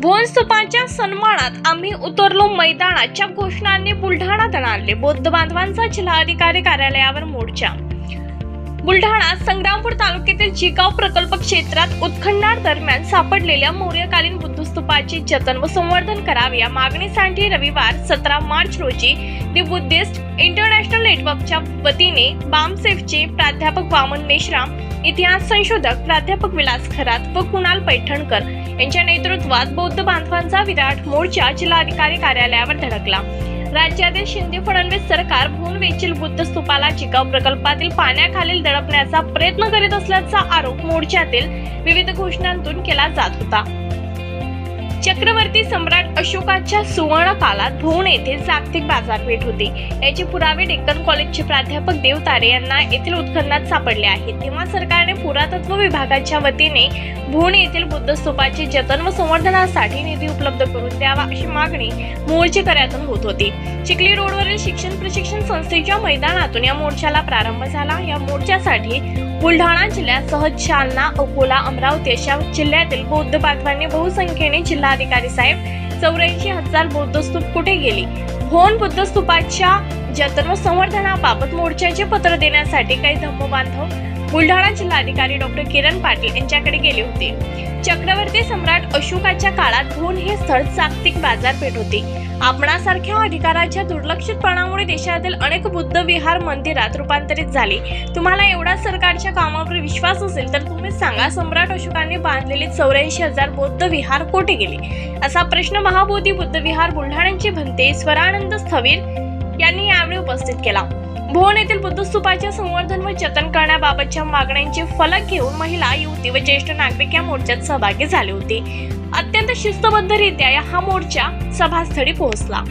भुवनस्तूपाच्या सन्मानात आम्ही उतरलो मैदानाच्या घोषणांनी बुलढाणा दणाणले बौद्ध बांधवांचा जिल्हाधिकारी कार्यालयावर मोर्चा. बुलढाणा संग्रामपूर तालुक्यातील जिगाव प्रकल्प क्षेत्रात उत्खननार दरम्यान सापडलेल्या मौर्यकालीन बुद्धस्तूपाचे जतन व संवर्धन करावे या मागणीसाठी रविवार सतरा मार्च रोजी दी बुद्धिस्ट इंटरनॅशनल नेटवर्कच्या वतीने बामसेफचे प्राध्यापक वामन मेश्राम इतिहास संशोधक प्राध्यापक विलास खरात व कुणाल पैठणकर यांच्या नेतृत्वात बौद्ध बांधवांचा विराट मोर्चा जिल्हाधिकारी कार्यालयावर धडकला. राज्यातील शिंदे फडणवीस सरकार भून वेचील बुद्ध स्तूपाला चिकाव प्रकल्पातील पाण्याखालील दडपण्याचा प्रयत्न करीत असल्याचा आरोप मोर्चातील विविध घोषणांतून केला जात होता. चक्रवर्ती सम्राट अशोकाच्या सुवर्ण काळात भुवन येथे जागतिक बाजारपेठ होती. याचे पुरावे डेक्कन कॉलेजचे प्राध्यापक देव तारे यांना येथील उत्खननात सापडले आहेत. तेव्हा सरकारने पुरातत्व विभागाच्या वतीने भुवण येथील बुद्ध स्तूपाचे जतन व संवर्धनासाठी निधी उपलब्ध करून द्यावा अशी मागणी मोर्चेकऱ्यातून होत होती. चिखली रोडवरील शिक्षण प्रशिक्षण संस्थेच्या मैदानातून या मोर्चाला प्रारंभ झाला. या मोर्चासाठी बुलढाणा जिल्ह्यासह जालना अकोला अमरावती अशा जिल्ह्यातील बौद्ध बांधवांनी बहुसंख्येने जिल्हाधिकारी साहेब चौऱ्याऐंशी हजार बौद्ध स्तूप कुठे गेली? भोन बुद्ध स्तूपाच्या जतन व संवर्धनाबाबत मोर्चाचे पत्र देण्यासाठी काही धम्म बांधव बुलढाणा जिल्हाधिकारी डॉक्टर किरण पाटील यांच्याकडे गेले होते. चक्रवर्ती सम्राट अशोकाच्या काळात भोन हे स्थळ जागतिक बाजारपेठ होती. आपणासारख्या अधिकाराच्या दुर्लक्षितपणामुळे देशातील अनेक बुद्ध विहार मंदिरात रूपांतरित झाले. तुम्हाला एवढा सरकारच्या कामावर विश्वास असेल तर तुम्ही सांगा सम्राट अशोकाने बांधलेले चौऱ्याऐंशी हजार बौद्ध विहार कोठे गेले? असा प्रश्न महाबोधी बुद्ध विहार बुलढाण्याचे भंते स्वरानंद स्थवीर यांनी यावेळी उपस्थित केला. भुवन येथील बुद्धस्तूपाच्या संवर्धन व जतन करण्याबाबतच्या मागण्यांचे फलक घेऊन महिला युवती व ज्येष्ठ नागरिक या मोर्चात सहभागी झाले होते. अत्यंत शिस्तबद्धरित्या हा मोर्चा सभास्थळी पोहोचला.